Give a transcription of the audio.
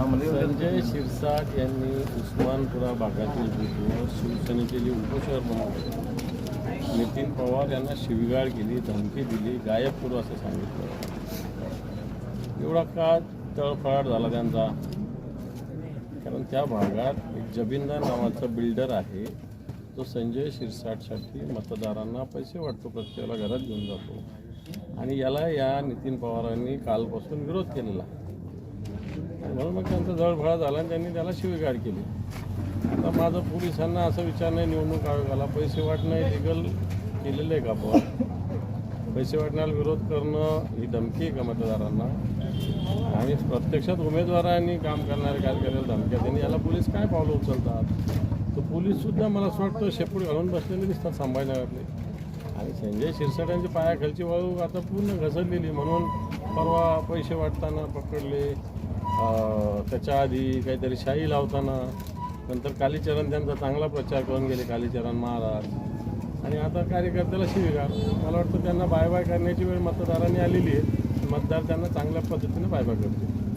संजय शिरसाट यांनी उस्मानपुरा भागातील बूथवर शिवसेनेचे जे उपशहर बनवले नितीन पवार यांना शिवीगाळ केली धमकी दिली गायब करू असं सांगितलं. एवढा का तळफळाट झाला त्यांचा? कारण त्या भागात एक जबिंदार नावाचा बिल्डर आहे. तो संजय शिरसाटसाठी मतदारांना पैसे वाटतो प्रत्येकाला घरात घेऊन जातो. आणि याला या नितीन पवारांनी कालपासून विरोध केलेला म्हणून मग त्यांचा जळफळा झाला आणि त्यांनी त्याला शिवीगाड केली. आता माझं पोलिसांना असा विचार नाही निवडणूक आयोगाला पैसे वाटणं लिगल केलेलं आहे का आपण पैसे वाटण्याला विरोध करणं ही धमकी आहे का मतदारांना? आणि प्रत्यक्षात उमेदवारांनी काम करणारे कार्यकर्त्याला धमक्या त्यांनी याला पोलीस काय पावलं उचलतात? तर पोलीससुद्धा मला असं वाटतं शेपूट घालून बसलेले दिसतात संभाजीनगरातले आणि संजय शिरसाट पायाखालची वाळू आता पूर्ण घसरलेली म्हणून परवा पैसे वाटताना पकडले त्याच्या आधी काहीतरी शाही लावताना नंतर कालीचरण त्यांचा चांगला प्रचार करून गेले कालीचरण महाराज. आणि आता कार्यकर्त्याला शिवीगाळ मला वाटतं त्यांना बाय बाय करण्याची वेळ मतदारांनी आलेली आहे. मतदार त्यांना चांगल्या पद्धतीने बाय बाय करतील.